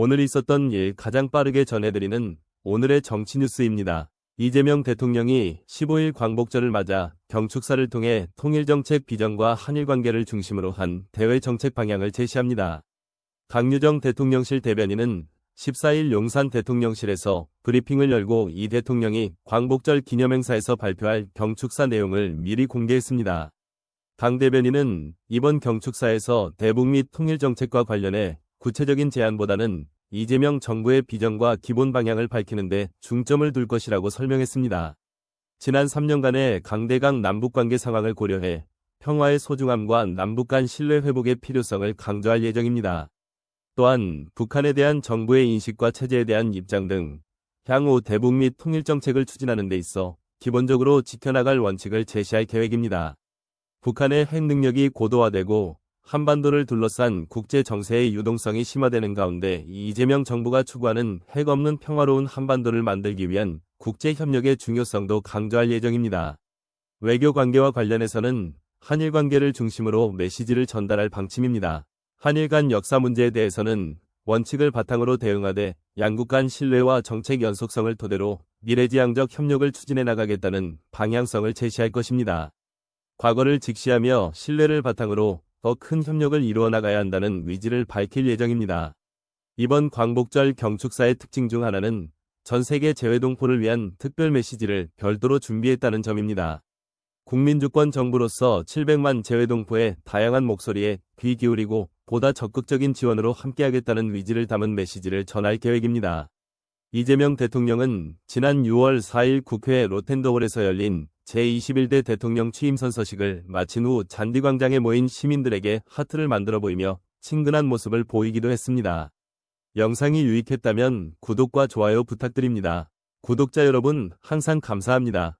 오늘 있었던 일 가장 빠르게 전해드리는 오늘의 정치 뉴스입니다. 이재명 대통령이 15일 광복절을 맞아 경축사를 통해 통일정책 비전과 한일 관계를 중심으로 한 대외 정책 방향을 제시합니다. 강유정 대통령실 대변인은 14일 용산 대통령실에서 브리핑을 열고 이 대통령이 광복절 기념행사에서 발표할 경축사 내용을 미리 공개했습니다. 강 대변인은 이번 경축사에서 대북 및 통일정책과 관련해 구체적인 제안보다는 이재명 정부의 비전과 기본 방향을 밝히는데 중점을 둘 것이라고 설명했습니다. 지난 3년간의 강대강 남북관계 상황을 고려해 평화의 소중함과 남북 간 신뢰 회복의 필요성을 강조할 예정입니다. 또한 북한에 대한 정부의 인식과 체제에 대한 입장 등 향후 대북 및 통일 정책을 추진하는 데 있어 기본적으로 지켜나갈 원칙을 제시할 계획입니다. 북한의 핵 능력이 고도화되고 한반도를 둘러싼 국제 정세의 유동성이 심화되는 가운데 이재명 정부가 추구하는 핵 없는 평화로운 한반도를 만들기 위한 국제 협력의 중요성도 강조할 예정입니다. 외교 관계와 관련해서는 한일 관계를 중심으로 메시지를 전달할 방침입니다. 한일 간 역사 문제에 대해서는 원칙을 바탕으로 대응하되 양국 간 신뢰와 정책 연속성을 토대로 미래지향적 협력을 추진해 나가겠다는 방향성을 제시할 것입니다. 과거를 직시하며 신뢰를 바탕으로 더 큰 협력을 이루어 나가야 한다는 의지를 밝힐 예정입니다. 이번 광복절 경축사의 특징 중 하나는 전 세계 재외동포를 위한 특별 메시지를 별도로 준비했다는 점입니다. 국민주권 정부로서 700만 재외동포의 다양한 목소리에 귀 기울이고 보다 적극적인 지원으로 함께하겠다는 의지를 담은 메시지를 전할 계획입니다. 이재명 대통령은 지난 6월 4일 국회 로텐더홀에서 열린 제21대 대통령 취임 선 서식을 마친 후 잔디광장에 모인 시민들에게 하트를 만들어 보이며 친근한 모습을 보이기도 했습니다. 영상이 유익했다면 구독과 좋아요 부탁드립니다. 구독자 여러분 항상 감사합니다.